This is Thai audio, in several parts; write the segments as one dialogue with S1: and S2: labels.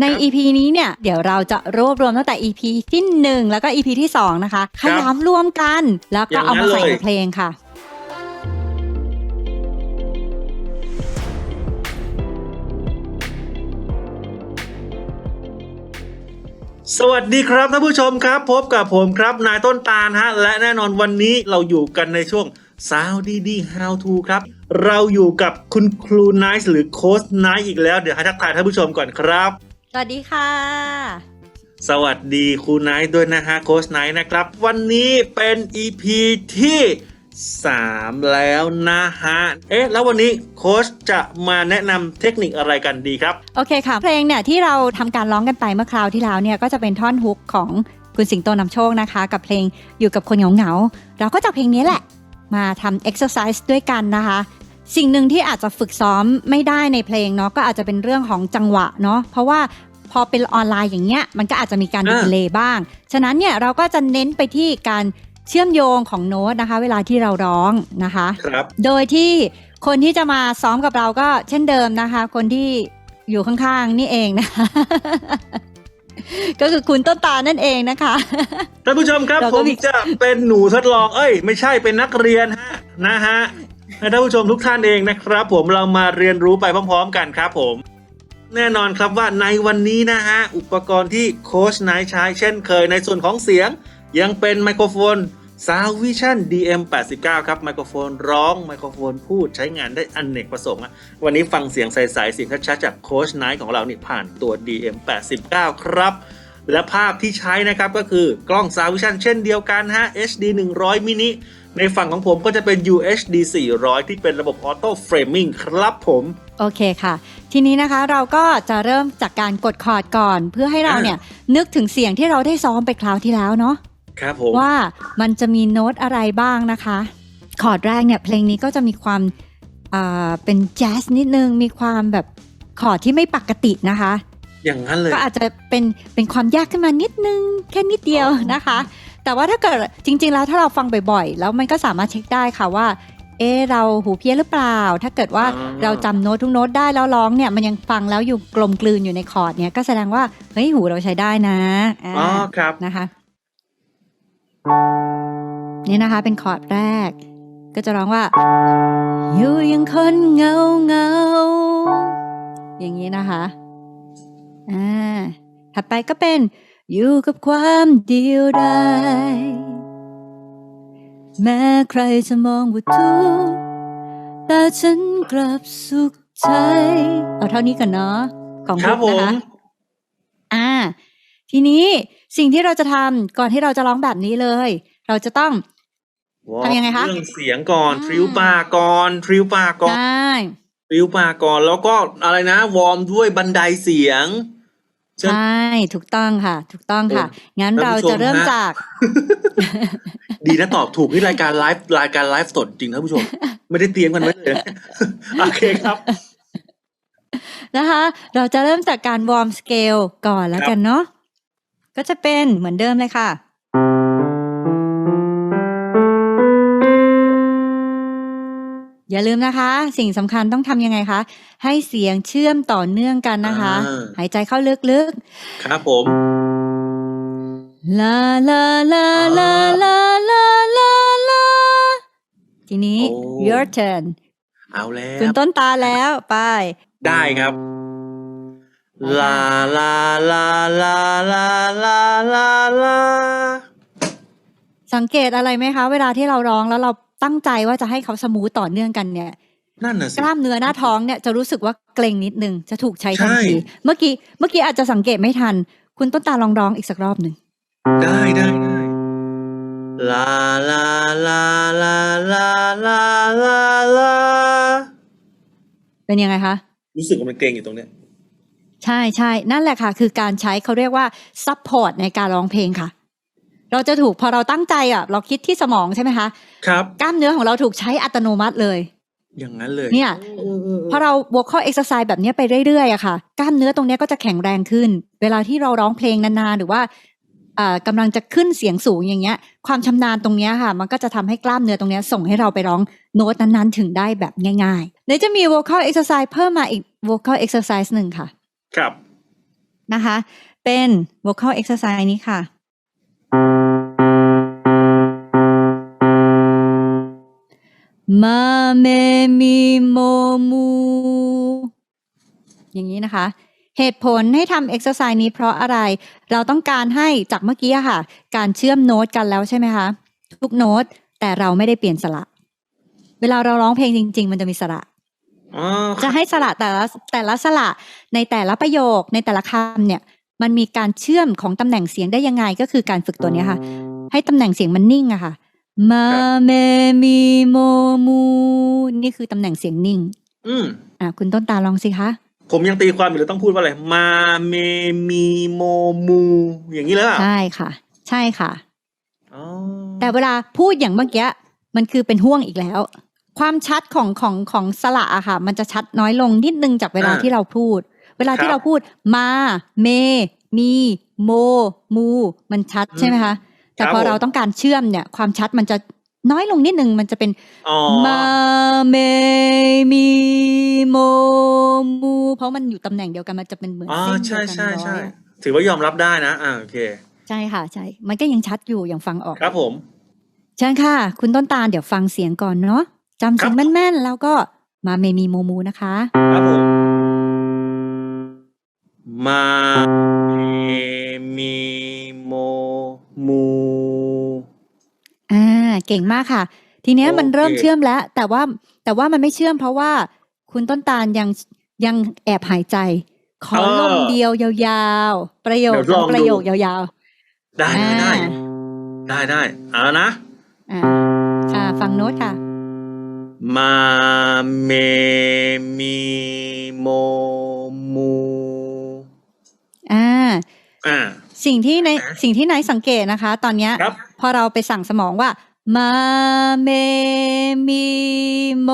S1: ใน
S2: ครับ
S1: EP นี้เนี่ย เดี๋ยวเราจะรวบรวมตั้งแต่ EP ที่ 1 แล้วก็ EP ที่ 2 นะคะขยำรวมกัน แล้วก็เอามาใส่ในเพลงค่ะ
S2: สวัสดีครับท่านผู้ชมครับ พบกับผมครับนายต้นตาลฮะ และแน่นอนวันนี้เราอยู่กันในช่วง s o u d ดีดี How to ครับ เราอยู่กับคุณครูไนท์หรือโค้ชไนท์อีกแล้ว เดี๋ยวให้ทักทายท่านผู้ชมก่อนครับ
S1: สวัสดีค่ะ
S2: สวัสดีครูไนท์ด้วยนะฮะโค้ชไนท์นะครับ วันนี้เป็น EP ที่ 3 แล้วนะฮะ เอ๊ะ แล้ววันนี้โค้ชจะมาแนะนำเทคนิคอะไรกันดีครับ
S1: โอเคค่ะ เพลงเนี่ยที่เราทำการร้องกันไปเมื่อคราวที่แล้วเนี่ยก็จะเป็นท่อนฮุกของคุณสิงโตนำโชคนะคะ กับเพลงอยู่กับคนเหงาๆเราก็จากเพลงนี้แหละมาทำ exercise ด้วยกันนะคะ สิ่งหนึ่งที่อาจจะฝึกซ้อมไม่ได้ในเพลงเนาะก็อาจจะเป็นเรื่องของจังหวะเนาะเพราะว่าพอเป็นออนไลน์อย่างเงี้ยมันก็อาจจะมีการ
S2: อ่า
S1: ดีเลย์บ้าง ฉะนั้นเนี่ยเราก็จะเน้นไปที่การเชื่อมโยงของโน้ตนะคะ เวลาที่เราร้องนะคะ
S2: ครับ
S1: โดยที่คนที่จะมาซ้อมกับเราก็เช่นเดิมนะคะ คนที่อยู่ข้างๆนี่เองนะคะก็คือคุณต้นตาลนั่นเองนะคะ
S2: ท่านผู้ชมครับ
S1: เรา
S2: ผ
S1: ก็
S2: ม
S1: มี
S2: จะเป็นหนูทดลอง เอ้ย ไม่ใช่เป็นนักเรียนฮะนะฮะ ให้ท่านผู้ชมทุกท่านเองนะครับ ผมเรามาเรียนรู้ไปพร้อม ๆ กันครับผม แน่นอนครับว่าในวันนี้นะฮะ อุปกรณ์ที่โค้ชนายใช้เช่นเคยในส่วนของเสียง ยังเป็นไมโครโฟน Sound Vision DM89 ครับไมโครโฟนร้องไมโครโฟนพูดใช้งานได้อนเนกประสงค์วันนี้ฟังเสียงใสๆเสียงชัดๆจากโค้ชนายของเรานี่ผ่านตัว DM89 ครับและภาพที่ใช้นะครับก็คือกล้อง Sound Vision เช่นเดียวกันฮะ HD 100มินิ ในฝั่งของผมก็จะเป็น UHD 400 ที่เป็นระบบออโต้เฟรมมิ่งครับผม
S1: โอเคค่ะ ทีนี้นะคะเราก็จะเริ่มจากการกดคอร์ดก่อน เพื่อให้เราเนี่ยนึกถึงเสียงที่เราได้ซ้อมไปคราวที่แล้วเนาะ
S2: ครับผม
S1: ว่ามันจะมีโน้ตอะไรบ้างนะคะ คอร์ดแรกเนี่ยเพลงนี้ก็จะมีความอ่าเป็นแจ๊สนิดนึงมีความแบบคอร์ดที่ไม่ปกตินะคะ
S2: อย่างนั้นเลย
S1: ก็อาจจะเป็นเป็นความยากขึ้นมานิดนึงแค่นิดเดียวนะคะ แต่ว่าถ้าเกิดจริง ๆ แล้วถ้าเราฟังบ่อยๆ แล้วมันก็สามารถเช็คได้ค่ะว่า เอะเราหูเพี้ยนหรือเปล่า ถ้าเกิดว่า
S2: อ่า
S1: เราจำโน้ตทุกโน้ตได้แล้วร้องเนี่ยมันยังฟังแล้วอยู่กลมกลืนอยู่ในคอร์ดเนี่ยก็แสดงว่าเฮ้ยหูเราใช้ได้นะา
S2: อ๋อครับ
S1: นะคะนี่นะคะเป็นคอร์ดแรก ก็จะร้องว่าอยู่ยังคนเงาเงาอย่างนี้นะคะอ่าถัดไปก็เป็น อยู่กับความเดียวดายแม้ใครจะมองว่าทุกข์แต่ฉันกลับสุขใจเอาเท่านี้กันเนาะของ
S2: ครับผ
S1: ลูก
S2: ม
S1: นะคะอ่า ทีนี้สิ่งที่เราจะทำก่อนที่เราจะร้องแบบนี้เลย เราจะต้องทำยังไงคะ
S2: เรื่องเสียงก่อน
S1: อ่า
S2: ทริวปากก่อนทริวปากก่อน
S1: ได้
S2: ทริวปากก่อนแล้วก็อะไรนะ วอร์มด้วยบันไดเสียงใช่
S1: ใช่ถูกต้องค่ะ ถูกต้องค่ะ งั้น
S2: ท่าน
S1: เรา
S2: ผู้ชม
S1: จะเริ่ม
S2: ฮะ
S1: จาก
S2: ดีนะตอบถูกนี่รายการไลฟ์รายการไลฟ์สดจริงท่านผู้ชม ไม่ได้เตรียมกันไว้เลยโอเคครับ
S1: นะคะ เราจะเริ่มจากการวอร์มสเกลก่อนแล้ว
S2: ครับ
S1: กันเนาะก็จะเป็นเหมือนเดิมเลยค่ะ อย่าลืมนะคะ สิ่งสำคัญต้องทำยังไงคะ ให้เสียงเชื่อมต่อเนื่องกันนะคะ
S2: อ่า
S1: หายใจเข้าลึก
S2: ครับผม
S1: ๆลาลาลาลาลาลาลาลาทีนี้
S2: โอ้
S1: your turn
S2: เอาแล้ว
S1: คุณต้นตาแล้วไป
S2: ได้ครับลาลาลาลาลาลาลาลา
S1: สังเกตอะไรไหมคะ เวลาที่เราร้องแล้วเรา ตั้งใจว่าจะให้เขาสมูทต่อเนื่องกันเนี่ย
S2: นั่นน่ะสิ
S1: กล้ามเนื้อหน้าท้องเนี่ยจะรู้สึกว่าเกร็งนิดนึงจะถูกใช้ทัน
S2: ใช่
S1: ทีเมื่อกี้เมื่อกี้อาจจะสังเกตไม่ทัน คุณต้นตาลองร้องอีกสักรอบหนึ่ง
S2: ได้ได้ได้ลาลาลาลาลาลาลาลา
S1: เป็นยังไงคะ
S2: รู้สึกว่ามันเกรงอยู่ตรงเนี้ย
S1: ใช่ใช่นั่นแหละค่ะ คือการใช้เขาเรียกว่าซัพพอร์ตในการร้องเพลงค่ะ เราจะถูกพอเราตั้งใจอะ เราคิดที่สมองใช่ไหมคะ
S2: ครับ
S1: กล้ามเนื้อของเราถูกใช้อัตโนมัติเลย
S2: อย่างนั้นเลย
S1: เนี่ย
S2: ออเออ
S1: พอเรา vocal exercise แบบเนี้ยไปเรื่อยๆอะค่ะ กล้ามเนื้อตรงเนี้ยก็จะแข็งแรงขึ้น เวลาที่เราร้องเพลงนานๆหรือว่าอ่ากำลังจะขึ้นเสียงสูงอย่างเงี้ย ความชำนาญตรงเนี้ยค่ะ มันก็จะทำให้กล้ามเนื้อตรงเนี้ยส่งให้เราไปร้องโน้ตนั้นๆ ถึงได้แบบง่ายๆเดี๋ยวจะมี vocal exercise เพิ่มมาอีก vocal exercise หนึ่งค่ะ
S2: ครับ
S1: นะคะ เป็น vocal exercise นี้ค่ะ มาเมมีโมมู อย่างนี้นะคะ เหตุผลให้ทำ exercise นี้เพราะอะไร เราต้องการให้จากเมื่อกี้อะค่ะ การเชื่อมโน้ตกันแล้วใช่ไหมคะ ทุกโน้ตแต่เราไม่ได้เปลี่ยนสระ เวลาเราร้องเพลงจริง ๆ มันจะมีสระ
S2: อ๋อ
S1: จะให้สระแต่ละแต่ละสระในแต่ละประโยคในแต่ละคำเนี่ย มันมีการเชื่อมของตำแหน่งเสียงได้ยังไงก็คือการฝึกตัวเนี้ยค่ะ ให้ตำแหน่งเสียงมันนิ่งอะค่ะ มาเมมีโมมู นี่คือตำแหน่งเสียงนิ่ง
S2: อืม
S1: อะคุณต้นตาลองสิคะ
S2: ผมยังตีความอยู่เลยต้องพูดว่าอะไร มาเมมีโมมู อย่างนี้เลยอะ
S1: ใช่ค่ะ ใช่ค่ะ
S2: อ๋อ
S1: แต่เวลาพูดอย่างเมื่อกี้มันคือเป็นห่วงอีกแล้ว ความชัดของของของสระอะค่ะ มันจะชัดน้อยลงนิดนึงจากเวลาที่เราพูด เวลาที่เราพูด มา เม มี โม มู มันชัดใช่ไหมคะ แต่พอเราต้องการเชื่อมเนี่ย ความชัดมันจะน้อยลงนิดนึงมันจะเป็น
S2: อ๋อ
S1: มาเมมีโมมูเพราะมันอยู่ตำแหน่งเดียวกันมันจะเป็นเหมือน
S2: อ๋อ
S1: เส้นเดี
S2: ใช่
S1: ยวกัน
S2: ใช่ใช่
S1: ร้อยอะ
S2: ถือว่ายอมรับได้นะอ่าโอเค
S1: ใช่ค่ะใช่ มันก็ยังชัดอยู่ยังฟังออก
S2: ครับผม
S1: เชิญค่ะ คุณต้นตาลเดี๋ยวฟังเสียงก่อนเนาะจำเสียง
S2: ครับ
S1: แม่นๆ แล้วก็มาเมมีโมมูนะคะ
S2: ครับผมมา เก่
S1: งมากค่ะ ทีเนี้ยมัน
S2: โอเค
S1: เริ่มเชื่อมแล้ว แต่ว่าแต่ว่ามันไม่เชื่อมเพราะว่าคุณต้นตาลยังยังแอบหายใจ ขอลมเดียวยาวๆ ประโยค
S2: เดี๋ยวลองดู
S1: ประโยคยาว
S2: ได้
S1: ๆ
S2: ได้ได้
S1: อ่า
S2: ได้ได้เอาแล้วนะ
S1: อ่าค่ะฟังโน้ตค่ะ
S2: มาเมมีโมมู
S1: อ่า
S2: อ่า
S1: สิ่งที่ใน
S2: อะ
S1: สิ่งที่นายสังเกตนะคะ ตอนเนี้ย
S2: ครับ
S1: พอเราไปสั่งสมองว่า มาเมมีโม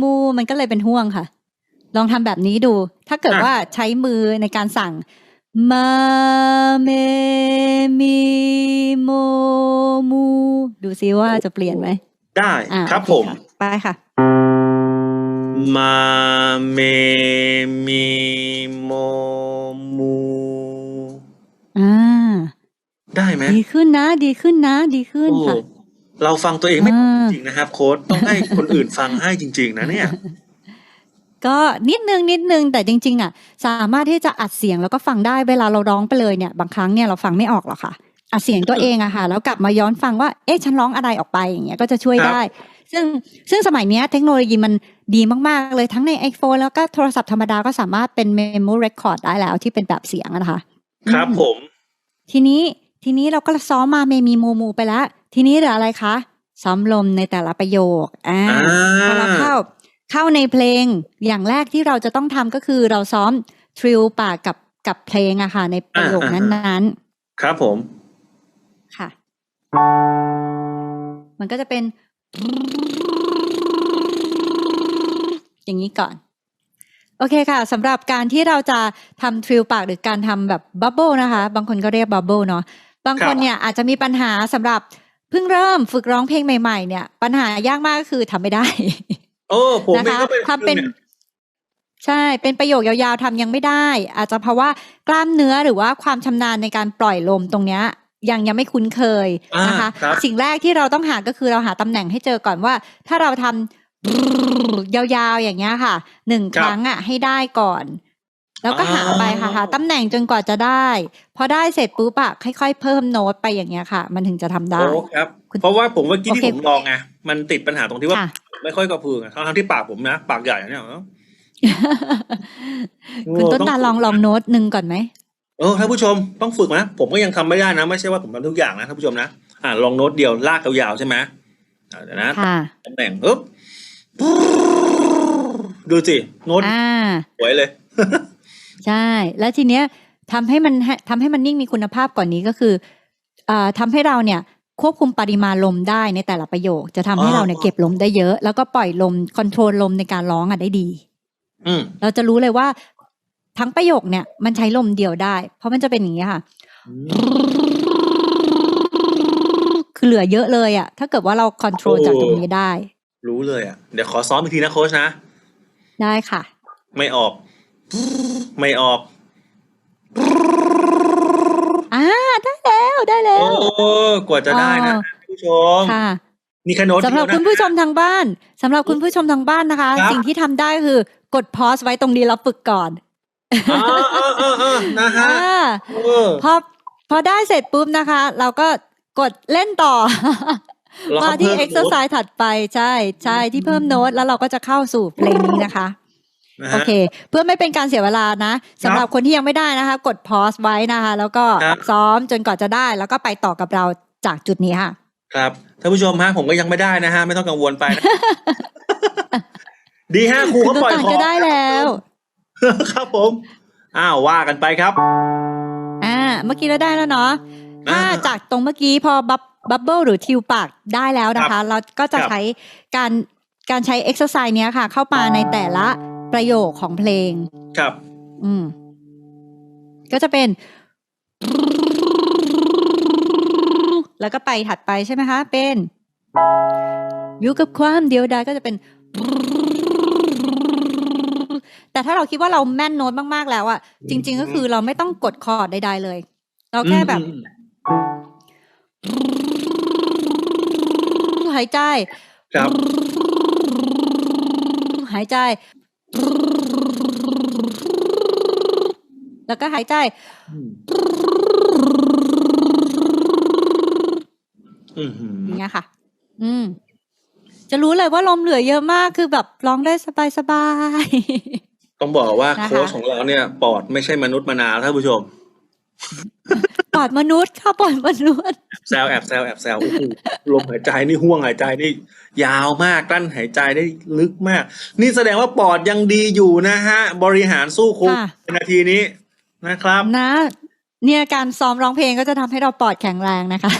S1: มู มันก็เลยเป็นห่วงค่ะ ลองทำแบบนี้ดู ถ้าเกิด
S2: อะ
S1: ว่าใช้มือในการสั่งมาเมมีโมมู ดูซิว่าจะเปลี่ยนไหม
S2: ได้
S1: อ่า
S2: ครับ
S1: โอเผ
S2: มะ
S1: ไปค่ะ
S2: มาเมมีโมมู
S1: อ่า
S2: ได้ไหม
S1: ดีขึ้นนะ ดีขึ้นนะ ดีขึ้น
S2: โอ้
S1: ค่ะ
S2: เราฟังตัวเองไม่
S1: อ่า
S2: จริงนะครับ โค้ดต้องให้คนอื่นฟังให้จริง ๆ นะเนี่ย
S1: ก็นิดนึงนิดนึงแต่จริง ๆ อะ สามารถที่จะอัดเสียงแล้วก็ฟังได้เวลาเราร้องไปเลยเนี่ย บางครั้งเนี่ยเราฟังไม่ออกหรอกค่ะอัดเสียงตัวเองอะค่ะแล้วกลับมาย้อนฟังว่าเอ๊ะฉันร้องอะไรออกไปอย่างเงี้ยก็จะช่วย
S2: ครับ
S1: ได้ ซึ่งซึ่งสมัยเนี้ยเทคโนโลยีมันดีมากๆ เลยทั้งใน iPhone แล้วก็โทรศัพท์ธรรมดาก็สามารถเป็น memo record ได้แล้วที่เป็นแบบเสียงอะนะคะ
S2: ครับ
S1: อืม
S2: ผม
S1: ทีนี้ทีนี้เราก็ซ้อมมาเมมีโมมูไปแล้ว ทีนี้เหลืออะไรคะซ้อมลมในแต่ละประโยคอ่า
S2: อ่า
S1: พอเราเข้าเข้าในเพลงอย่างแรกที่เราจะต้องทำก็คือเราซ้อมทริลปากกับกับเพลงอะค่ะ ในประโยคนั้น
S2: ครับผม
S1: ๆค่ะ มันก็จะเป็น อย่างนี้ก่อน โอเคค่ะสำหรับการที่เราจะทำทริลปากหรือการทำแบบบับเบิลนะคะ บางคนก็เรียกบับเบิลเนาะบางคนเนี่ยอาจจะมีปัญหาสำหรับ เพิ่งเริ่มฝึกร้องเพลงใหม่ๆ เนี่ย ปัญหายากมากก็คือทำไม่ได้
S2: โอ้ผม
S1: นะ
S2: เอง
S1: คะ
S2: ก็เป็น
S1: ทำเป็น
S2: ย
S1: ใช่ เป็นประโยคยาวๆทำยังไม่ได้ อาจจะเพราะว่ากล้ามเนื้อหรือว่าความชำนาญในการปล่อยลมตรงเนี้ยยังยังไม่คุ้นเคยนะคะ
S2: อ่าครับ
S1: สิ่งแรกที่เราต้องหาก็คือเราหาตำแหน่งให้เจอก่อนว่า ถ้าเราทำยาวๆอย่างเงี้ยค่ะหนึ่งครั้งอะให้ได้ก่อน แล้วก็หาไปค่ะหาตำแหน่งจนกว่าจะได้ พอได้เสร็จปุ๊บอะค่อยๆ เพิ่มโน้ตไปอย่างเงี้ยค่ะ มันถึงจะทำได้
S2: โอ้ครับ
S1: คุณ
S2: เพราะว่าผมเมื่อกี้ที่
S1: โอเค
S2: ผมลองไงมันติดปัญหาตรงที่ว่า
S1: ค่ะ
S2: ไม่ค่อยกระพือไงทั้งๆที่ปากผมนะ ปากใหญ่นะเนี่ยเนอะ
S1: คุณต้นตาลองลองโน้ตหนึ่งก่อนไหม
S2: เออท่านผู้ชมต้องฝึกนะ ผมก็ยังทำไม่ได้นะ ไม่ใช่ว่าผมทำทุกอย่างนะท่านผู้ชมนะอ่าลองโน้ตเดียวลากยาวๆใช่ไหมอ่าเดี๋ยวนะ
S1: ค่ะ
S2: ตำแหน่งปึ๊บดูสิโน้ต
S1: อ่า
S2: สวยเลย
S1: ใช่ แล้วทีเนี้ยทำให้มันให้ทำให้มันนิ่งมีคุณภาพกว่านนี้ก็คือเอ่อทำให้เราเนี่ยควบคุมปริมาณลมได้ในแต่ละประโยค จะทำให้
S2: อ๋อ
S1: เราเนี่ยเก็บลมได้เยอะ แล้วก็ปล่อยลมคอนโทรลลมในการร้องอะได้ดี
S2: อืม
S1: เราจะรู้เลยว่า ทั้งประโยคเนี่ย มันใช้ลมเดียวได้ เพราะมันจะเป็นอย่างนี้ยค่ะ คือเหลือเยอะเลยอะ ถ้าเกิดว่าเราคอนโทรลจากตรงนี้ได้
S2: รู้เลยอะ เดี๋ยวขอซ้อมอีกทีนะโค้ชนะ
S1: ได้ค่ะ
S2: ไม่ออก ไม่ออกอ่า
S1: ได้แล้
S2: วได้แล้
S1: ว โอ้
S2: กว่าจะได้นะผู้ชม
S1: ค่ะ
S2: มีขนม
S1: สำหรับคุณผู้ชมทางบ้านสำหรับคุณผู้ชมทางบ้านนะคะ สิ่งที่ทำได้คือกดพอสไว้ตรงนี้แล้วฝึกก่อน
S2: นะฮะ
S1: พอพอได้เสร็จปุ๊บนะคะ เราก็กดเล่นต่อ มาที่
S2: เอ็ก
S1: ซ์
S2: ซอ
S1: ร์ไซส์ถัดไปใช่ใช่ที่เพิ่มโน้ตแล้วเราก็จะเข้าสู่เพลงนี้นะคะ โอ
S2: ฮะ
S1: เค เพื่อไม่เป็นการเสียเวลานะสำหรับคนที่ยังไม่ได้นะคะ กดพอสไว้นะคะ แล้วก็
S2: ครับ
S1: ซ้อมจนกว่าจะได้ แล้วก็ไปต่อกับเราจากจุดนี้ค่ะ
S2: ครับท่านผู้ชมฮะผมก็ยังไม่ได้นะฮะไม่ต้องกังวลไปนะดีฮะครู
S1: คุณ
S2: เขา
S1: ต้น
S2: ปล่อย
S1: ตาล
S2: ของ
S1: ก็ได้แล้ว
S2: ครับผมอ้าวว่ากันไปครับ
S1: อ่า เมื่อกี้เราได้แล้วเนาะถ้า
S2: อ่า
S1: จากตรงเมื่อกี้พอบับบับเบิลหรือทิวปากได้แล้วนะคะ เราก็จะ
S2: ครับ
S1: ใช้การการใช้ exercise เนี้ยค่ะ เข้ามาในแต่ละ ประโยคของเพลง
S2: ครับ
S1: อืม ก็จะเป็น แล้วก็ไปถัดไปใช่ไหมคะ เป็น อยู่กับความเดียวดายก็จะเป็น แต่ถ้าเราคิดว่าเราแม่นโน้ตมากๆแล้วอะจริง ๆ ก็คือเราไม่ต้องกดคอร์ดใดๆเลย เราแค่แบบ
S2: อืม
S1: หายใจ
S2: ครับ
S1: หายใจ แล้วก็หายใจ
S2: อืมอืม
S1: อย่างเงี้ยค่ะ อืม จะรู้เลยว่าลมเหลือเยอะมาก คือแบบร้องได้สบายสบายๆ
S2: ต้องบอกว่า
S1: นะคะ
S2: โค้ชของเราเนี่ย ปอดไม่ใช่มนุษย์มนาท่านผู้ชม
S1: ป อดมนุษย์ค่ะปอดมนุษย์
S2: แซวแอบแซวแอบแซวโอ้โหลมหายใจนี่ห่วงหายใจนี่ยาวมากกลั้นหายใจได้ลึกมาก นี่แสดงว่าปอดยังดีอยู่นะฮะ บริหารสู้โควิด
S1: ค่ะ
S2: ในนาทีนี้นะครับ
S1: นะเนี่ยการซ้อมร้องเพลงก็จะทำให้เราปอดแข็งแรงนะคะ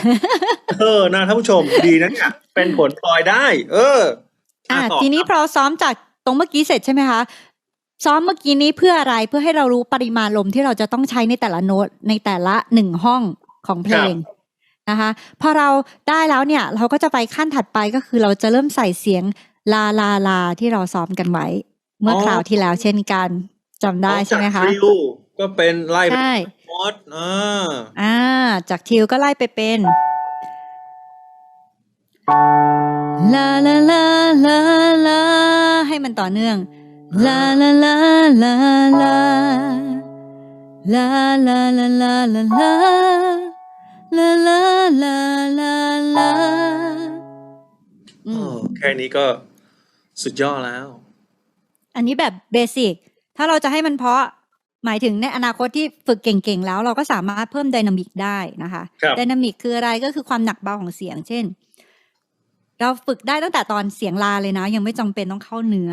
S2: เออนะท่านผู้ชมดีนะเนี่ยเป็นผลพลอยได้ เออ
S1: อะ
S2: ต่อ
S1: ทีนี้พอซ้อมจากตรงเมื่อกี้เสร็จใช่ไหมคะ ซ้อมเมื่อกี้นี้เพื่ออะไรเพื่อให้เรารู้ปริมาณลมที่เราจะต้องใช้ในแต่ละโน้ตในแต่ละหนึ่งห้องของเพลงนะคะพอเราได้แล้วเนี่ย เราก็จะไปขั้นถัดไปก็คือเราจะเริ่มใส่เสียงลาลาลาที่เราซ้อมกันไว้ เมื่อคราวที่แล้วเช่นกันจำได้ใช่ไหมคะ
S2: จากทริวก็เป็นไล่เป็น
S1: ใช่
S2: มอดอ่า
S1: อ่า จากทิวก็ไล่ไปเป็นลาลาลาลาลาให้มันต่อเนื่อง ลาลาลาลาลาลาลาลาลาลาลาลาลาลาลาลาอื
S2: โอ้
S1: ม
S2: แค่นี้ก็สุดยอดแล้ว
S1: อันนี้แบบเบสิกถ้าเราจะให้มันเพราะหมายถึงในอนาคตที่ฝึกเก่งๆ แล้วเราก็สามารถเพิ่มไดนามิกได้นะคะ
S2: ครับ
S1: ไดนามิกคืออะไรก็คือความหนักเบาของเสียง เช่น เราฝึกได้ตั้งแต่ตอนเสียงลาเลยนะ ยังไม่จำเป็นต้องเข้าเนื้อ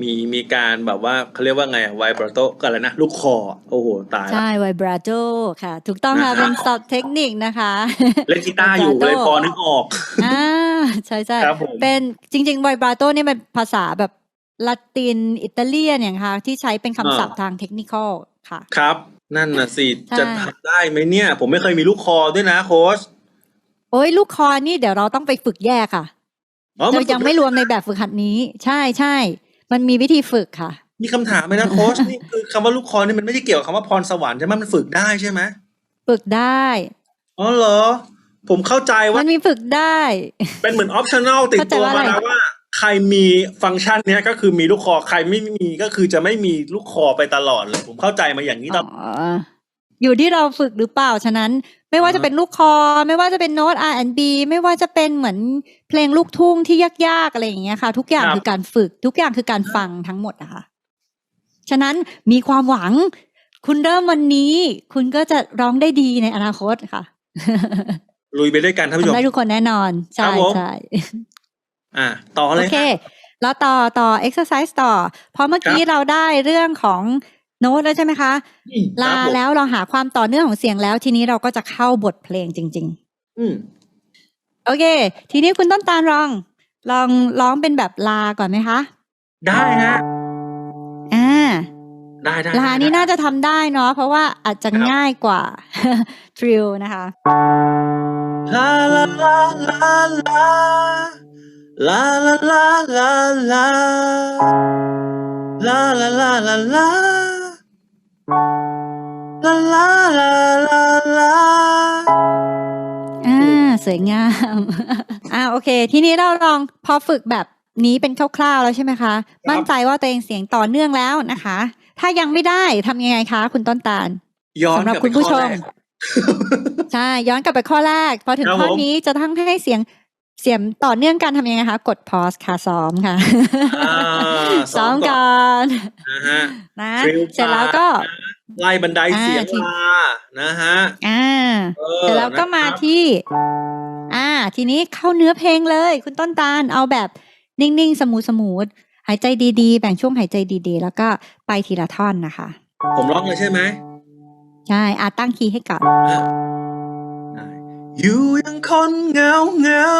S2: มีมีการแบบว่าเขาเรียกว่าไงไวบรโตกันแล้วนะ ลูกคอ โอ้โห ตายละ
S1: ใช่ไวบราโ o ค่ะ ถูกต้องค่ะ
S2: นะครับ
S1: เป็นศัพท์เทคนิคนะคะ
S2: เล่นกีตาร์อยู่
S1: vibrato
S2: เลยพอนึกออก
S1: อ่าใช่ใช่
S2: ครับผม
S1: เป็นจริงๆไวบราโ o นี่เป็นภาษาแบบละตินอิตาเลียนอย่างค่ะที่ใช้เป็นคำศัพท์ทางเทคนิคอลค่ะ
S2: ครับ นั่นน่ะสิ
S1: ใช่
S2: จะทำได้ไหมเนี่ย ผมไม่เคยมีลูกคอด้วยนะโค้ช
S1: โอ้ยลูกคอนี่เดี๋ยวเราต้องไปฝึกแยกค่ะ
S2: อ๋อ
S1: เรา
S2: น
S1: ยังไม่รวมในแบบฝึกหัดนี้ ใช่ใช่ มันมีวิธีฝึกค่ะ
S2: มีคำถามไหมนะโค้ชนี่คือคำว่าลูกคอนี่มันไม่ได้เกี่ยวกับคำว่าพรสวรรค์ใช่ไหมมันฝึกได้ใช่ไหม
S1: ฝึกได้
S2: อ๋อเหรอ ผมเข้าใจว่า
S1: มันมีฝึกได้
S2: เป็นเหมือนออปชั่น l ติดตัว
S1: เข้าใจว่า
S2: มา
S1: อะไร
S2: นะว่า ใครมีฟังก์ชันเนี้ยก็คือมีลูกคอใครไม่มีก็คือจะไม่มีลูกคอไปตลอดเลย ผมเข้าใจมาอย่างนี้ตลอด
S1: อ๋ออยู่ที่เราฝึกหรือเปล่า ฉะนั้น ไม่ว่าจะเป็นลูกคอ ไม่ว่าจะเป็นโน้ต R&B ไม่ว่าจะเป็นเหมือนเพลงลูกทุ่งที่ยากๆอะไรอย่างเงี้ยค่ะ ทุกอย่างคือการฝึก ทุกอย่างคือการฟังทั้งหมดอะค่ะฉะนั้นมีความหวัง คุณเริ่มวันนี้ คุณก็จะร้องได้ดีในอนาคตค่ะ
S2: ลุยไปด้วยกันท่านผู้ช
S1: ทำ
S2: ม
S1: ได้ทุกคนแน่นอน
S2: ครั
S1: ใช่
S2: บผม
S1: ใช่
S2: อะต่อเล
S1: โอยเคแล้วต่อต่อ exercise ต่อ เพราะเมื่อกี้เราได้เรื่องของ โน้ตแล้วใช่ไหมคะ
S2: อืม
S1: ลา
S2: ครับผม
S1: แล้วเราหาความต่อเนื่องของเสียงแล้ว ทีนี้เราก็จะเข้าบทเพลงจริง
S2: อืม
S1: ๆโอเค ทีนี้คุณต้นตาลลอง ลองร้องเป็นแบบลาก่อนไหมคะ
S2: ได้ฮะ
S1: อ่า
S2: ได้ได้
S1: ลานี่น่าจะทำได้เนาะเพราะว่าอาจจะง่ายกว่าทริลนะคะ
S2: ลาลาลาลาลาลาลาลาลาลาลาลาลาลา ลาลาลาลาลาลา
S1: อ่าสวยงามอ่าโอเค ทีนี้เราลองพอฝึกแบบนี้เป็นคร่าวๆแล้วใช่ไหมคะ มั่นใจว่าตัวเองเสียงต่อเนื่องแล้วนะคะ ถ้ายังไม่ได้ทำยังไงคะ คุณต้นตาล
S2: ย้อน
S1: สำหรับ
S2: กลับ
S1: คุณ
S2: ไป
S1: ผู้
S2: ข้อ
S1: ชม
S2: แรก
S1: ใช่ย้อนกลับไปข้อแรก พอถึง
S2: ครับ
S1: ข้อ
S2: ผม
S1: นี้จะทั้งให้เสียง เสียงต่อเนื่องกันทำยังไงคะ กด pause ค่ะซ้อมค่ะ
S2: อ่า
S1: ซ้อม
S2: ก่อน
S1: ก่อน
S2: นะฮะ
S1: นะ
S2: ทริล
S1: เสร็จแล้วก็
S2: ไล่บันไดเสียง
S1: อ่าที่
S2: มานะฮะ
S1: อ่า
S2: ออ
S1: เสร็จแล้วก็มา
S2: นะครับ
S1: ที่ อ่า ทีนี้เข้าเนื้อเพลงเลย คุณต้นตาลเอาแบบนิ่งๆ สมูทสมูทหายใจดีๆ แบ่งช่วงหายใจดีๆ แล้วก็ไปทีละท่อนนะคะ
S2: ผมร้องเลยใช่ไหม
S1: ใช่อาตั้งคีย์ให้ก่อน
S2: ได้ อยู่ยังคนเหงาเหงา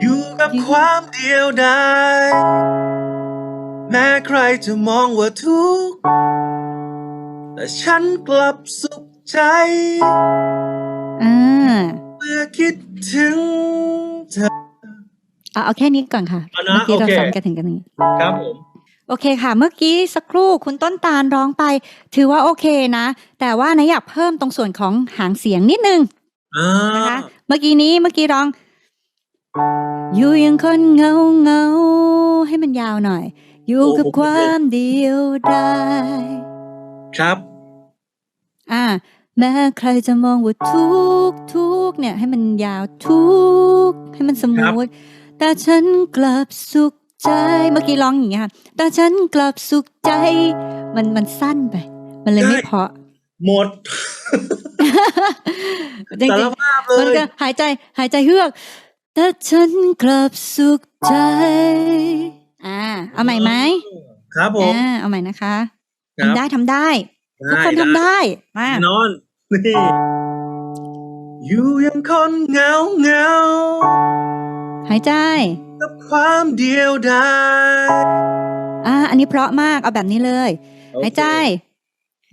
S2: อยู่กับ
S1: อยู่
S2: ความเดียวดายแม้ใครจะมองว่าทุกข์แต่ฉันกลับสุขใจ
S1: อ่า
S2: เมื่อคิดถึงเธอ
S1: เอาเอาแค่นี้ก่อนค่ะ
S2: เอานะ
S1: เมื่อกี้เรา
S2: โอเค
S1: ซ้อมกันถึงกันนี้
S2: ครับผม
S1: โอเคค่ะ เมื่อกี้สักครู่คุณต้นตาลร้องไป ถือว่าโอเคนะ แต่ว่านะอยากเพิ่มตรงส่วนของหางเสียงนิดนึง
S2: อ่า
S1: นะคะเมื่อกี้นี้เมื่อกี้ร้อง อยู่ยังคนเหงาเหงาให้มันยาวหน่อย อยู่กับความเดียวดาย
S2: ครับ
S1: อ่า แม้ใครจะมองว่าทุกข์ทุกข์เนี่ย ให้มันยาวทุกข์ให้มันสมูทแต่ฉันกลับสุข ใจเมื่อกี้ร้องอย่างเงี้ยค่ะแต่ฉันกลับสุขใจ มันมันสั้นไป มันเลยไม่เพราะ
S2: หมด
S1: จริง
S2: สาร
S1: ๆ
S2: ภาพเล
S1: มัน
S2: ย
S1: ก็หายใจหายใจเฮือกแต่ฉันกลับสุขใจ อ่า เอาใหม่ไหม
S2: ครับผม
S1: อ่าเอาใหม่นะคะ
S2: ครับ
S1: ทำได้ทำได้ทุกคนทำได้มา
S2: แน่นอนนี่อยู่ยังคนเหงาเหงา
S1: หายใจ
S2: กับความเดียวดาย
S1: อ่าอันนี้เพราะมากเอาแบบนี้เลยหายใจ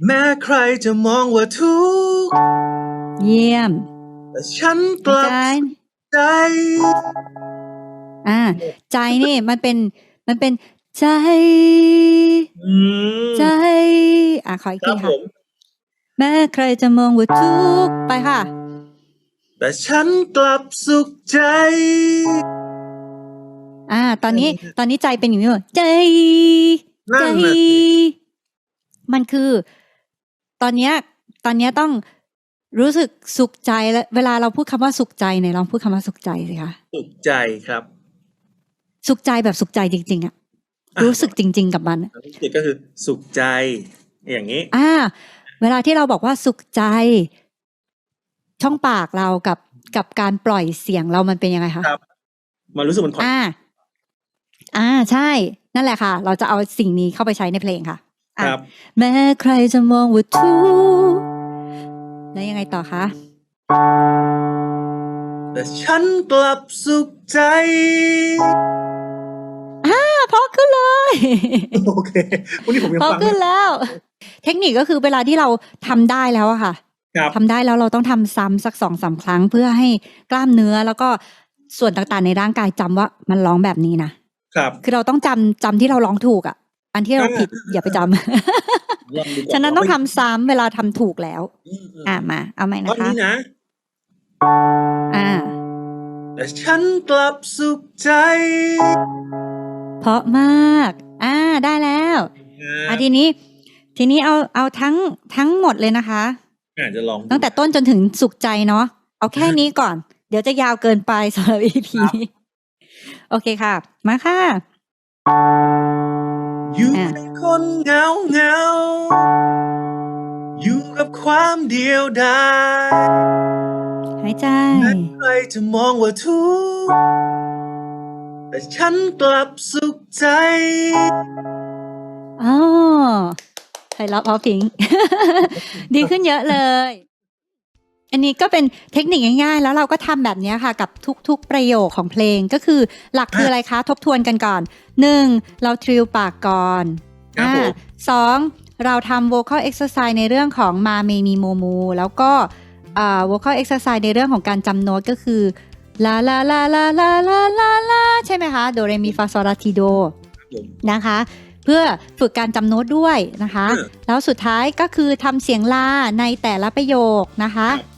S2: แม้ใครจะมองว่าทุกข์
S1: เยี่ยม
S2: แต่ฉันก
S1: หาย
S2: ลับ
S1: ใจ
S2: ใจ
S1: อ่า ใจนี่มันเป็นมันเป็นใจ
S2: อืม
S1: ใจอ่าขออีก
S2: ครั
S1: ที
S2: บผ
S1: ค่ะ
S2: ม
S1: แม้ใครจะมองว่าทุกข์ไปค่ะ
S2: แต่ฉันกลับสุขใจ
S1: อ่า ตอนนี้ตอนนี้ใจเป็นอย่างนี้เลยใจ
S2: นั่
S1: ใจ
S2: นน่ะสิ
S1: มันคือ ตอนเนี้ย ตอนเนี้ยต้องรู้สึกสุขใจแล้วเวลาเราพูดคำว่าสุขใจเนี่ยลองพูดคำว่าสุขใจสิคะ
S2: สุขใจครับ
S1: สุขใจแบบสุขใจจริง ๆอะ
S2: อะ
S1: รู้สึกจริง ๆ กับมันอะ
S2: ติดก็คือสุขใจ อย่างนี้
S1: อ่า เวลาที่เราบอกว่าสุขใจ ช่องปากเรากับกับการปล่อยเสียงเรามันเป็นยังไงคะ
S2: ครับมันรู้สึกมันผ่อน
S1: อ่าอ่าใช่ นั่นแหละค่ะ เราจะเอาสิ่งนี้เข้าไปใช้ในเพลงค่ะอะ
S2: ครับ
S1: แม้ใครจะมองว่าทุกข์แล้วยังไงต่อคะ
S2: แต่ฉันกลับสุขใจ
S1: อะเพราะขึ้นเลย
S2: โอเควันนี้ผมยัง
S1: เพราะ
S2: ฟัง
S1: ขึ้นแล้ว เทคนิคก็คือเวลาที่เราทำได้แล้วอะค่ะ
S2: ครับ
S1: ทำได้แล้วเราต้องทำซ้ำสักสองสามครั้งเพื่อให้กล้ามเนื้อแล้วก็ส่วนต่างๆในร่างกายจำว่ามันร้องแบบนี้นะ ครับ คือเราต้องจำจำที่เราร้องถูกอะอันที่เราผิดอย่าไปจำ
S2: ลองดูก่
S1: ฉะนั้นต้องทำซ้ำเวลาทำถูกแล้ว
S2: อืมอืม
S1: อ่ามา เอาใหม่
S2: ตอน
S1: นะคะ
S2: นี้นะ
S1: อ่า
S2: แต่ฉันกลับสุขใจ
S1: เพราะมาก อ่าได้แล้วอะทีนี้ ทีนี้เอาเอาทั้งทั้งหมดเลยนะคะ
S2: อาจจะลองดู
S1: ตั้งแต่ต้นจนถึงสุขใจเนาะเอาแค่นี้ก่อน เดี๋ยวจะยาวเกินไปสำหรับ EP นี้ โอเคค่ะ มาค่ะ
S2: อยู่
S1: อะ
S2: เป็นคนเหงาเหงา อยู่กับความเดียวดาย
S1: หายใจ
S2: ใครจะมองว่าทุกข์แต่ฉันกลับสุขใจ
S1: อ๋อไพเราะเพราะพริง ดีขึ้นเยอะเลย อันนี้ก็เป็นเทคนิคง่ายๆ แล้วเราก็ทำแบบนี้ค่ะกับทุกๆประโยคของเพลงก็คือหลักคืออะไรคะทบทวนกันก่อนหนึ่งเราทริลปากก่อน
S2: ครับผม
S1: อ่าสองเราทำ vocal exercise ในเรื่องของมาเมมีโมมู แล้วก็อ่า vocal exercise ในเรื่องของการจำโน้ตก็คือลาลาลาลาลาลาลาลาใช่ไหมคะ โดเรมีฟาโซลาทีโด
S2: ครับผม
S1: นะคะ เพื่อฝึกการจำโน้ตด้วยนะคะ
S2: เออ
S1: แล้วสุดท้ายก็คือทำเสียงลาในแต่ละประโยคนะคะ
S2: ครับ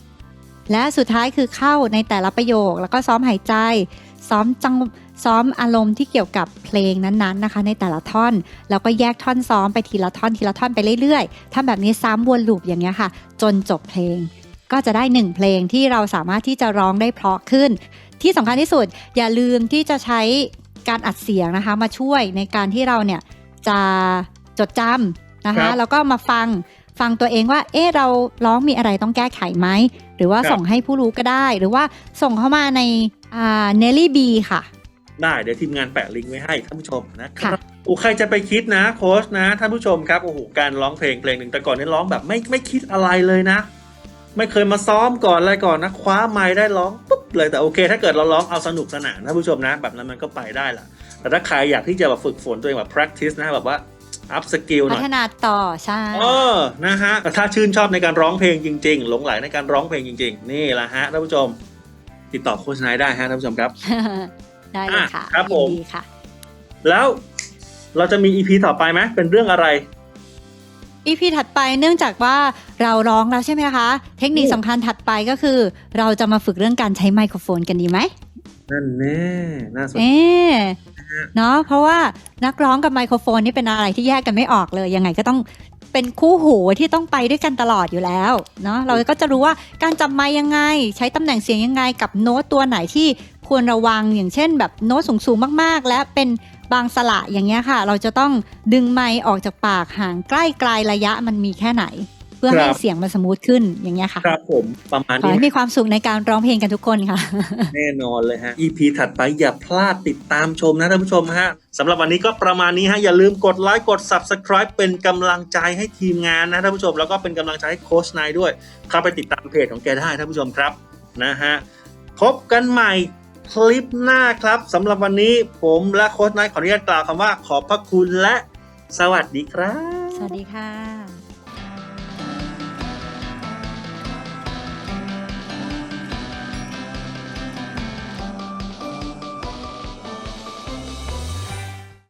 S1: และสุดท้ายคือเข้าในแต่ละประโยค แล้วก็ซ้อมหายใจ ซ้อมจังซ้อมอารมณ์ที่เกี่ยวกับเพลงนั้นๆนะคะ ในแต่ละท่อน แล้วก็แยกท่อนซ้อมไปทีละท่อนทีละท่อนไปเรื่อยๆทำแบบนี้ซ้ำวนลูปอย่างเงี้ยค่ะ จนจบเพลง ก็จะได้หนึ่งเพลงที่เราสามารถที่จะร้องได้เพราะขึ้น ที่สำคัญที่สุดอย่าลืมที่จะใช้การอัดเสียงนะคะ มาช่วยในการที่เราเนี่ยจะจดจำนะ
S2: ครั
S1: คะ
S2: บ
S1: แล้วก็มาฟังฟังตัวเองว่า เอ๊ะเราร้องมีอะไรต้องแก้ไขไหม หรือว่า
S2: ครับ
S1: ส่งให้ผู้รู้ก็ได้ หรือว่าส่งเข้ามาในอ่าเนลลี่บีค่ะ
S2: ได้เดี๋ยวทีมงานแปะลิงก์ไว้ให้ท่านผู้ชมนะค
S1: ค่ะ
S2: รับโอ้ใครจะไปคิดนะโค้ชนะท่านผู้ชมครับโอ้โหการร้องเพลงเพลงหนึ่งแต่ก่อนนี่ร้องแบบไม่ไม่คิดอะไรเลยนะ ไม่เคยมาซ้อมก่อนอะไรก่อนนะ คว้าไม้ได้ร้องปุ๊บเลยแต่โอเค ถ้าเกิดเราร้องเอาสนุกสนานท่านผู้ชมนะ แบบนั้นมันก็ไปได้ละแต่ถ้าใครอยากที่จะแบบฝึกฝนตัวเองแบบ practice นะแบบว่า up skill ห
S1: พั
S2: น่อย
S1: ฒนาต่อใช่
S2: เออนะฮะแต่ถ้าชื่นชอบในการร้องเพลงจริง ๆ หลงไหลในการร้องเพลงจริง ๆ นี่แหละฮะท่านผู้ชม ติดต่อโค้ชนายได้ฮะท่านผู้ชมครับ
S1: ได้เลยค่ะ
S2: อะครับผม
S1: ยินดีค่ะ
S2: แล้วเราจะมี EP ต่อไปไหมเป็นเรื่องอะไร
S1: อีพีถัดไปเนื่องจากว่าเราร้องแล้วใช่ไหมคะ เทคนิค
S2: อืม
S1: สำคัญถัดไปก็คือ เราจะมาฝึกเรื่องการใช้ไมโครโฟนกันดีไหม
S2: นั่นแน่น่าสนใจ
S1: เอ๊ะ เนาะเพราะว่านักร้องกับไมโครโฟนนี่เป็นอะไรที่แยกกันไม่ออกเลย ยังไงก็ต้องเป็นคู่หูที่ต้องไปด้วยกันตลอดอยู่แล้วเนาะเราก็จะรู้ว่าการจับไมค์ยังไง ใช้ตำแหน่งเสียงยังไงกับโน้ตตัวไหนที่ควรระวังอย่างเช่น แบบโน้ตสูงๆมากๆ และเป็นบางสระอย่างเงี้ยค่ะ เราจะต้องดึงไมค์ออกจากปากห่างใกล้ไกลระยะมันมีแค่ไหน พื่อให้
S2: ครับ
S1: เสียงมันสมูทขึ้นอย่างเงี้ยค่ะ
S2: ครับผมประมาณ
S1: ขอ
S2: นี้
S1: ให้มีความสุขในการร้องเพลงกันทุกคนค่ะ
S2: แน่นอนเลยฮะ EP ถัดไปอย่าพลาดติดตามชมนะท่านผู้ชมฮะสำหรับวันนี้ก็ประมาณนี้ฮะ อย่าลืมกดไลค์กด Subscribe เป็นกำลังใจให้ทีมงานนะท่านผู้ชมแล้วก็เป็นกำลังใจให้โค้ชนายด้วย เข้าไปติดตามเพจของแกได้ท่านผู้ชมครับนะฮะพบกันใหม่คลิปหน้าครับสำหรับวันนี้ผมและโค้ชนายขออนุญาตกล่าวคำว่าขอบพระคุณและ สวัสดีครับ
S1: สวัสดีค่ะ